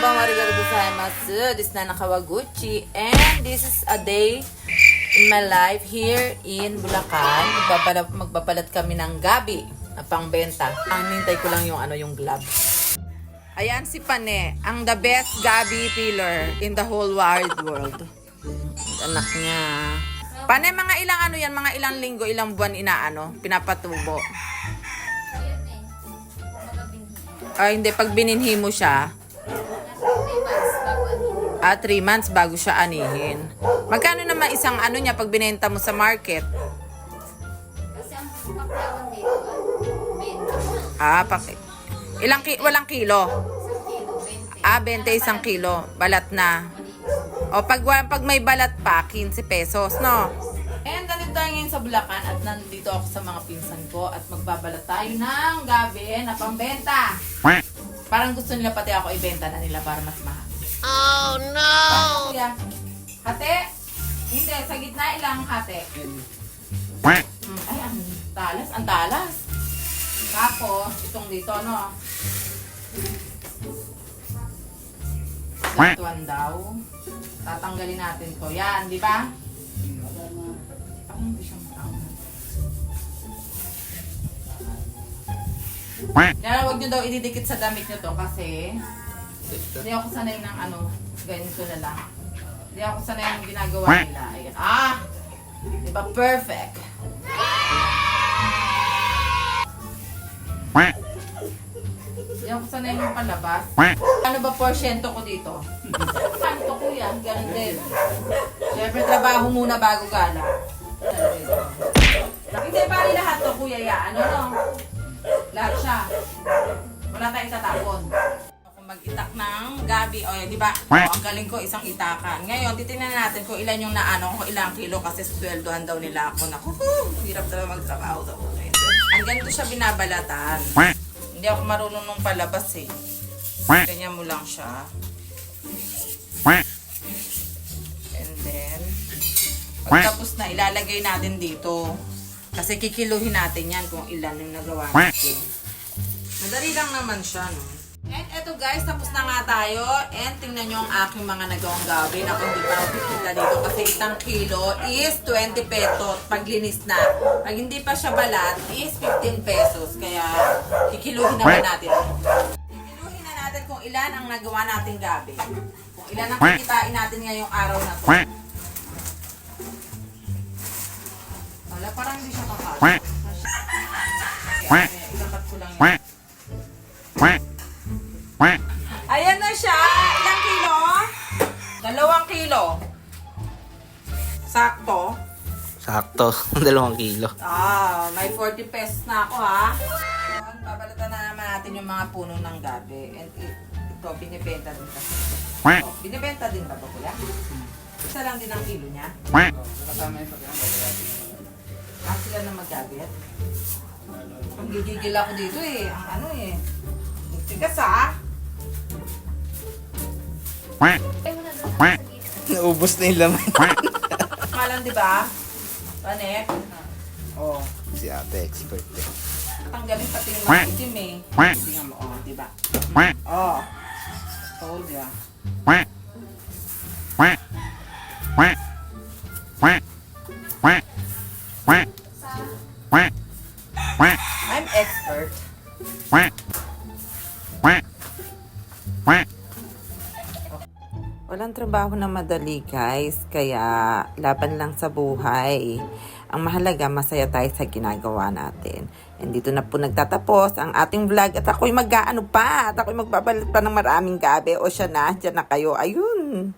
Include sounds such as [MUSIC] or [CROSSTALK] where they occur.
Konbanwa arigato gozaimasu. This is Nana Kawaguchi. And this is a day in my life here in Bulacan. Magbabalat, magbabalat kami ng gabi na pangbenta. Ang nintay ko lang yung ano yung gloves. Ayan si Pane, ang the best gabi peeler in the whole wide world. Anak niya. Pane, mga ilang ano yan, mga ilang linggo, ilang buwan inaano, pinapatubo. Ay, hindi, pag bininhi mo siya, ah, 3 months bago siya anihin. Magkano naman isang ano niya pag binenta mo sa market? Kasi ang paklawan dito, benta. Ah, paki. Ilang ki walang kilo? Isang kilo, 20. Ah, 20 isang kilo. Balat na. O pag, pag may balat pa, 15 pesos, no? And nandito tayo ngayon sa Bulacan at nandito ako sa mga pinsan ko at magbabalat tayo ng gabi na pambenta. Parang gusto nila pati ako ibenta na nila para mas mahal. Oh no! Kuya, hati? Hindi, sa gitna ilang hati. Ay, ang talas, ang talas. Tapos, itong dito, no? Gantuan daw. Tatanggalin natin to. Yan, di ba? Parang hindi siya. Yan, huwag nyo daw ididikit sa damit nyo to kasi hindi ako sanay ng ano, ganito na lang. Hindi ako sanay ng ginagawa nila. Ayan. Ah! Di ba? Perfect. Hindi ako sanay ng palabas. Ano ba porsyento ko dito? [LAUGHS] Ano to kuya? Ganun din. Siyempre, trabaho muna bago gala. Hindi pa rin lahat to kuya ya. Ano no? Lahat siya. Wala tayong tatapon. Ng gabi. O, di ba? Ang galing ko, isang itakan. Ngayon, titingnan natin kung ilan yung naano, kung ilang kilo kasi sweldohan daw nila ako. Naku, [LAUGHS] hirap talaga magtrabaho sa buhay. Ang ganito siya binabalatan. Hindi ako marunong nung palabas eh. Ganyan mo lang siya. And then, pagtapos na, ilalagay natin dito. Kasi kikiluhin natin yan kung ilan yung nagawa natin. Madali lang naman siya, no? And eto guys, tapos na nga tayo. And tingnan nyo ang aking mga nagawang gabi na kung di pa nakikita dito. Kasi isang kilo is 20 pesos pag linis na. Pag hindi pa siya balat is 15 pesos. Kaya kikiluhin naman natin. Kikiluhin na natin kung ilan ang nagawa nating gabi. Kung ilan ang kikitain natin ngayong araw na to. Wala, parang hindi siya kakasya. Kaya, ilapat ko lang yun. Sakto. Sakto, [LAUGHS] dalawang kilo. Ah, may 40 pesos na ako ha. Ngayon, Babalatan na naman natin yung mga puno ng gabi. And ito, binibenta din kasi. Oh, binibenta din ba ba kuya? Isa lang din ang kilo niya. Ah, sila na magkabit. Ang gigigil ako dito eh. Ang ano eh. Ang Tigas ah. Naubos na yung laman. Kalan di ba? Panek. Oh. si ate expert eh. Tanggalin pati yung mga itim eh. Tingnan mo, oh, di ba? Oh. Told ya. I'm expert. Walang trabaho na madali guys, kaya laban lang sa buhay. Ang mahalaga, masaya tayo sa ginagawa natin. And dito na po nagtatapos ang ating vlog at ako'y mag-ano pa, at ako'y magbabalat pa ng maraming gabi. O siya na, dyan na kayo. Ayun.